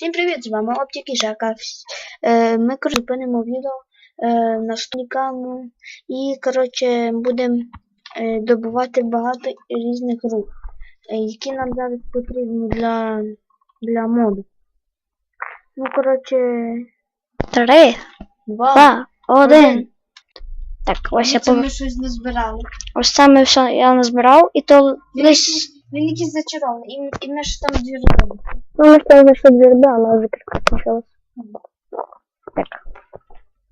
Всім привіт, з вами Оптик і Жака. Е, Ми зупинимо відео е, на столікам і коротше будемо е, добувати багато різних рук, які нам зараз потрібні для, для моду. Ну, коротше, Три, два. два, один. один. Так, ось я Це пов... ми щось назбирали. ось це ми все я назбирав, і то Він, десь. він якийсь зачарований, і, і ми ж там дві робимо. Ну, ми сказали, що дві руби, але вже прикрутилось. Так.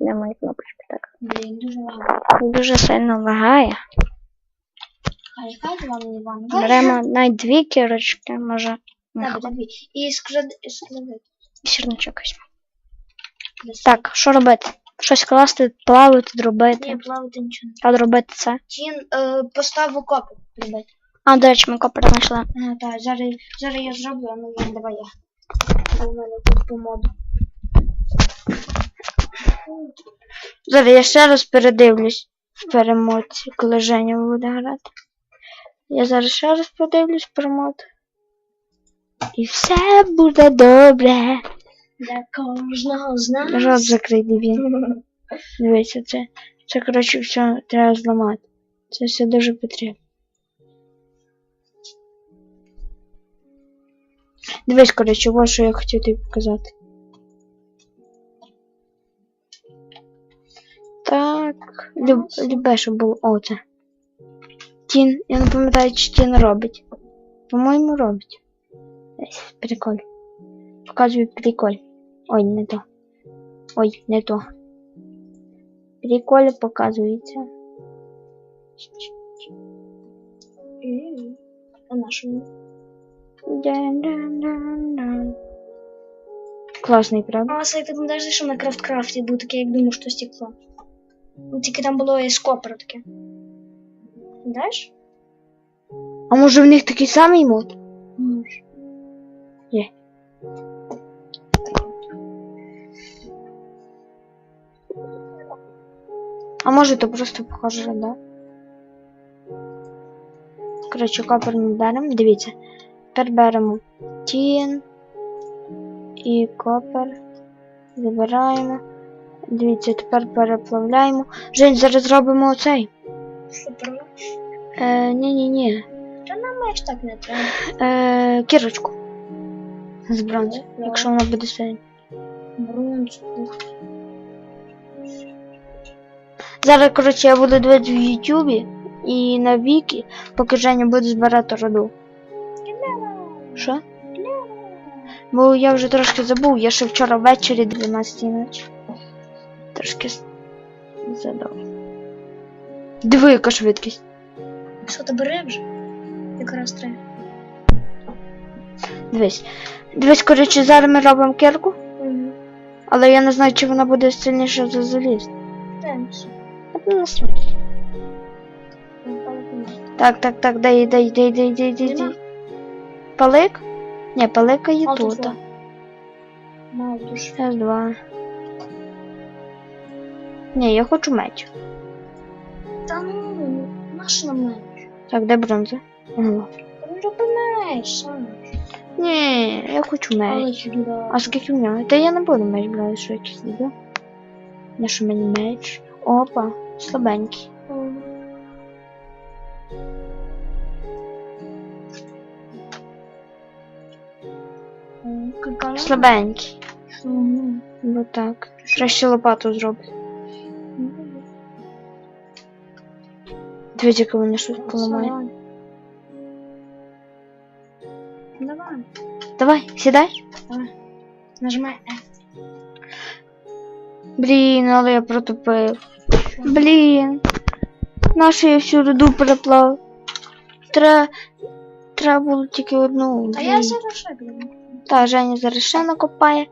Де мої кнопочки? Так. Блін, дуже лагає. Дуже сильно лагає. Беремо навіть дві кірочки, може. Так, тобі. І склади. Сірничок візьму. Так, що робити? Щось класти, плавати, Ні, дробити. плавати нічого. А дробити це. Тін е, поставив копи, робити. А, до речі, ми копер знайшли. А, так, зараз, зараз я зроблю, а ну я, давай я. У мене тут по моду. Зараз я ще раз передивлюсь в перемотці, коли Женя буде грати. Я зараз ще раз подивлюсь перемот. І все буде добре. Для кожного з нас. Рот закрий, він. Дивіться, це, це коротше все треба зламати. Це все дуже потрібно. Дивись, коротше, ось що я хотів тобі показати. Так, люб, любе, щоб було оце. Тін, я не пам'ятаю, чи Тін робить. По-моєму, робить. Десь, приколь. Показую приколь. Ой, не то. Ой, не то. Приколь показується. М, А нашому? Дун-дун-дун-дун. Класний, правда? А, це ти пам'ятаєш, що на Крафткрафті був такий, як думав, що стекло. Ну, тільки там було і скопер таке. Пам'ятаєш? А може в них такий самий мод? Може. Є. А може то просто похоже, да? Коротше, копер ми беремо. Дивіться. Тепер беремо тін і копер. Забираємо. Дивіться, тепер переплавляємо. Жень, зараз зробимо оцей. Супер. Е, ні-ні-ні. Та нам меч так не треба. Е, кірочку. З бронзи, якщо вона буде сильна. Бронзу. Зараз, коротше, я буду дивитися в Ютубі і на Вікі, поки Женя буде збирати роду. Що? Бо я вже трошки забув, я ще вчора ввечері 12 ночі. Трошки задав. Диви, яка швидкість. Що ти бери вже? Якраз треба. Дивись. Дивись, коротше, зараз ми робимо кірку, Угу. але я не знаю, чи вона буде сильніша за заліз. Ну. Так, так, так, дай, дай, дай, дай, дай, дай, дай. Палик? Ні, палика є тут. Раз, два. Ні, я хочу меч. Та ну, наш на меч. Так, де бронза? Ага. Не роби меч, сам. Ні, я хочу меч. А скільки в нього? Та я не буду меч брати, що якийсь іде. На що мені меч? Опа, слабенький. Слабенький. Бо так. Краще лопату. Мгм. Дивіться, яка вона щось поламає. Давай. Давай. Давай, сідай. Нажимай F. Блін, але я протупив. Блін. Нашу я всю роду переплав. Треба. Було тільки одну. А я зараз ще блін. Та, Женя зараз ще накопає.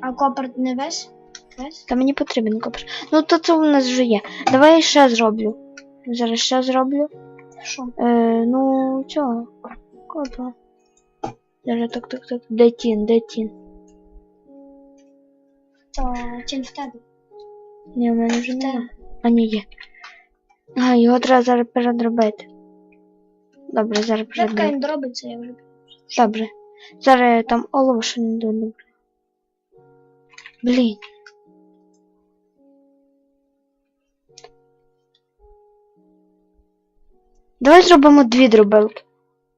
А копер не весь? Весь? Та мені потрібен копер. Ну то це у нас вже є. Давай я ще зроблю. Зараз ще зроблю. Що? Е, ну, цього. Копа. Зараз так, так, так. Де тін, де тін? То тінь в тебе. Ні, у мене вже В немає. А ні, є. А, його треба зараз передробити. Добре, зараз Як передробити. він робиться, я вже. Добре. Зараз я там олово ще не додумаю. Блін. Давай зробимо дві дробилки.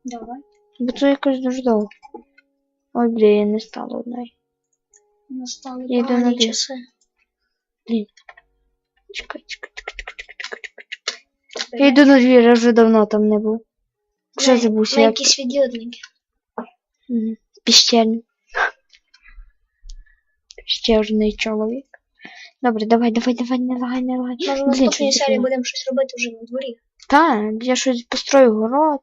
Давай. Бо це якось дуже довго. Ой, блін, не стало одної. Настали Я йду на часи. Чекай, чекай, чекай, чекай, чекай, чекай, чекай. Я йду на двір, я вже давно там не був. Вже забувся, якісь відйодники. Піщерний. Піщерний чоловік. Добре, давай, давай, давай, давай, давай. Може, в наступній серії будемо щось робити вже на дворі. Та, я щось построю город.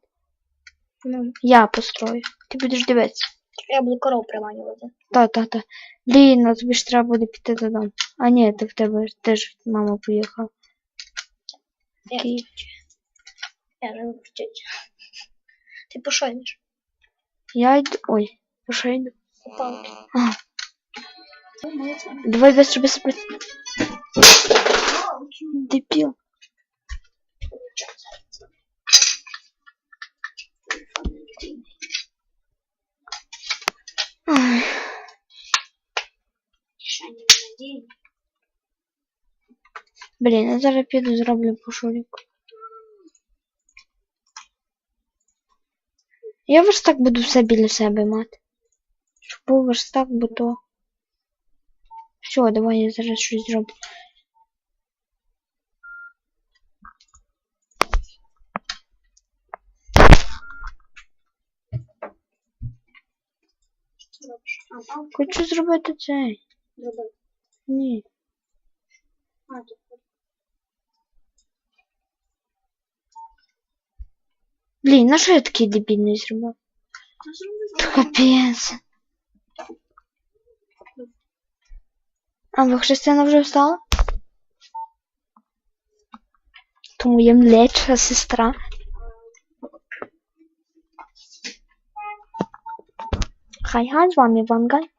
Ну, Я построю. Ти будеш дивитися. я буду коров приманювати. Та, та, та. Блін, а тобі ж треба буде піти додому. А ні, ти в тебе теж мама поїхала. Я, я живу в тьоті. Ти по що йдеш? Я йду. Ой, по що я йду? По палки. А. О, молодця. Давай без тебе себе. Дебіл. Ой. Шані надії. Блін, я зараз піду зроблю пошуріку. Я верстак буду все біля себе мати. Щоб був верстак, бо то. Все, давай я зараз щось зроблю. Хочу зробити цей. зробив. Ні. А, тут. Блін, на що я такий дебільний зробив? Та Капець. А ви Христина вже встала? Тому я млеча сестра. Хай хай, з вами Вангай.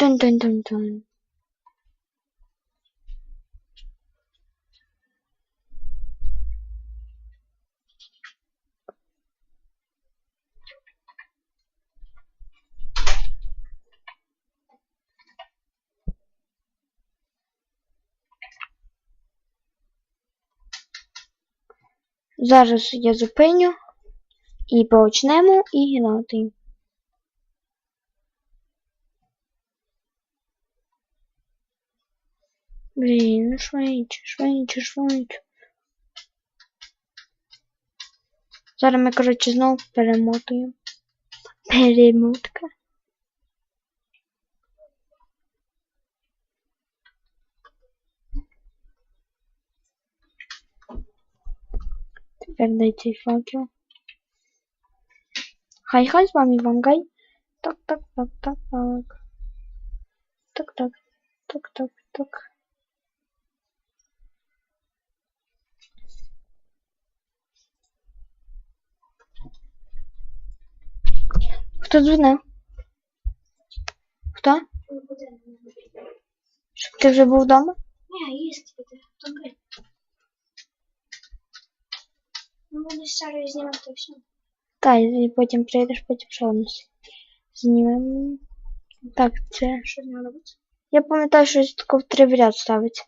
Дун-дун-дун-дун. Зараз я зупиню і почнемо і грати. Блін, ну швидше, швидше, швидше. Зараз ми, коротше, знову перемотуємо. Перемотка. Тепер дай цей факел. Хай хай з вами Вангай. Так, так, так, так, так. Так, так, так, так, так. Хто дзвонив? Хто? Щоб ти вже був вдома? Ні, їсти піти. Добре. Ну, серію знімати все. Та, і потім прийдеш, потім що у нас? Знімемо. Так, це. Що з нього робити? Я пам'ятаю, що таке в три в ряд ставить.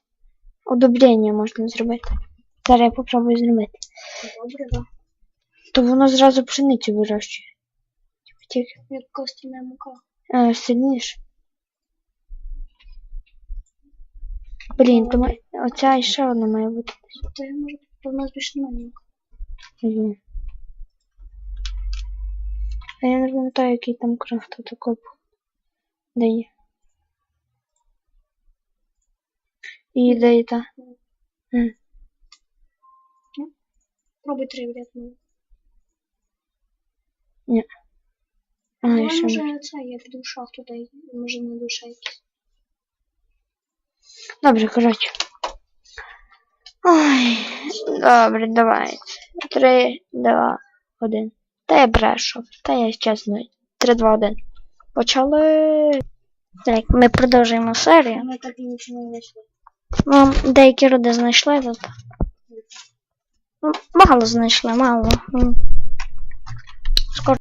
Одобрення можна зробити. Зараз я попробую зробити. Добре, да. То воно зразу пшеницю вирощує. Тільки Як костяна мука. е, сильніше. Блін, то має... оця і ще одна має бути. То я можу, то в нас більше немає ніякого. Мгм. А я не пам'ятаю, який там крафт такой. Де є? І де є та? Пробуй три вряд А, Ну, і ще не. може це, я піду в шахту, та й може не душа якісь. Добре, коротше. Ой, добре, давайте. Три, два, один. Та я брешу. Та я чесно. Три, два, один. Почали. Так, ми продовжуємо серію. Ми так і нічого не знайшли. Ну, деякі роди знайшли тут. Ну, Мало знайшли, мало. Скоро